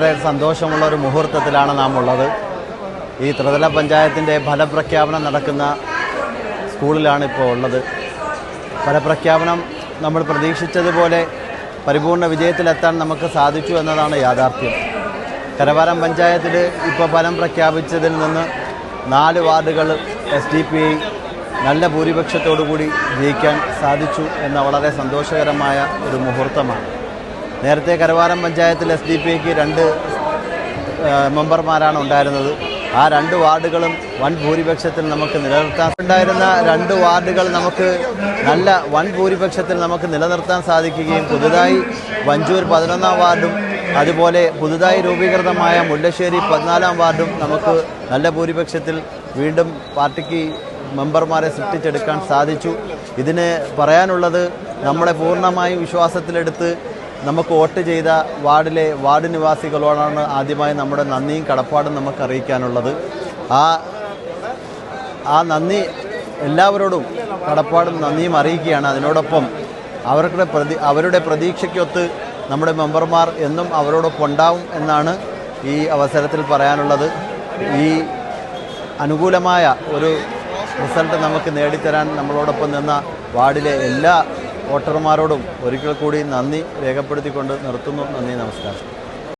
വളരെയേറെ സന്തോഷമുള്ള ഒരു മുഹൂർത്തത്തിലാണ് നാം ഉള്ളത് ഈ ത്രിതല പഞ്ചായത്തിന്റെ ഫലപ്രഖ്യാപനം നടക്കുന്ന സ്കൂളിലാണ് ഇപ്പോൾ ഉള്ളത്. ഫലപ്രഖ്യാപനം നമ്മൾ പ്രതീക്ഷിച്ചതുപോലെ പരിപൂർണ വിജയത്തിലെത്താൻ നമുക്ക് സാധിച്ചു എന്നതാണ് യാഥാർത്ഥ്യം. കരവാരം പഞ്ചായത്തിൽ ഇപ്പോൾ ഫലം പ്രഖ്യാപിച്ചതിൽ നിന്ന് നാല് വാർഡുകൾ എസ് ഡി പി ഐ നല്ല ഭൂരിപക്ഷത്തോടു കൂടി ജയിക്കാൻ സാധിച്ചു എന്ന വളരെ സന്തോഷകരമായ ഒരു മുഹൂർത്തമാണ്. നേരത്തെ കരവാരം പഞ്ചായത്തിൽ എസ് ഡി പി ഐക്ക് രണ്ട് മെമ്പർമാരാണ് ഉണ്ടായിരുന്നത്. ആ രണ്ട് വാർഡുകളും വൻ ഭൂരിപക്ഷത്തിൽ നമുക്ക് നിലനിർത്താൻ ഉണ്ടായിരുന്ന രണ്ട് വാർഡുകൾ നമുക്ക് നല്ല വൻ ഭൂരിപക്ഷത്തിൽ നമുക്ക് നിലനിർത്താൻ സാധിക്കുകയും പുതുതായി വഞ്ചൂർ പതിനൊന്നാം വാർഡും അതുപോലെ പുതുതായി രൂപീകൃതമായ മുല്ലശ്ശേരി പതിനാലാം വാർഡും നമുക്ക് നല്ല ഭൂരിപക്ഷത്തിൽ വീണ്ടും പാർട്ടിക്ക് മെമ്പർമാരെ സൃഷ്ടിച്ചെടുക്കാൻ സാധിച്ചു. ഇതിന് പറയാനുള്ളത് നമ്മളെ പൂർണമായും വിശ്വാസത്തിലെടുത്ത് നമുക്ക് വോട്ട് ചെയ്ത വാർഡിലെ വാർഡ് നിവാസികളോടാണ് ആദ്യമായി നമ്മുടെ നന്ദിയും കടപ്പാടും നമുക്ക് അറിയിക്കാനുള്ളത്. ആ ആ നന്ദി എല്ലാവരോടും കടപ്പാടും നന്ദിയും അറിയിക്കുകയാണ്. അതിനോടൊപ്പം അവരുടെ പ്രതി അവരുടെ പ്രതീക്ഷയ്ക്കൊത്ത് നമ്മുടെ മെമ്പർമാർ എന്നും അവരോടൊപ്പം ഉണ്ടാവും എന്നാണ് ഈ അവസരത്തിൽ പറയാനുള്ളത്. ഈ അനുകൂലമായ ഒരു റിസൾട്ട് നമുക്ക് നേടിത്തരാൻ നമ്മളോടൊപ്പം നിന്ന വാർഡിലെ എല്ലാ വോട്ടർമാരോടും ഒരിക്കൽ കൂടി നന്ദി രേഖപ്പെടുത്തിക്കൊണ്ട് നിർത്തുന്നു. നന്ദി നമസ്കാരം.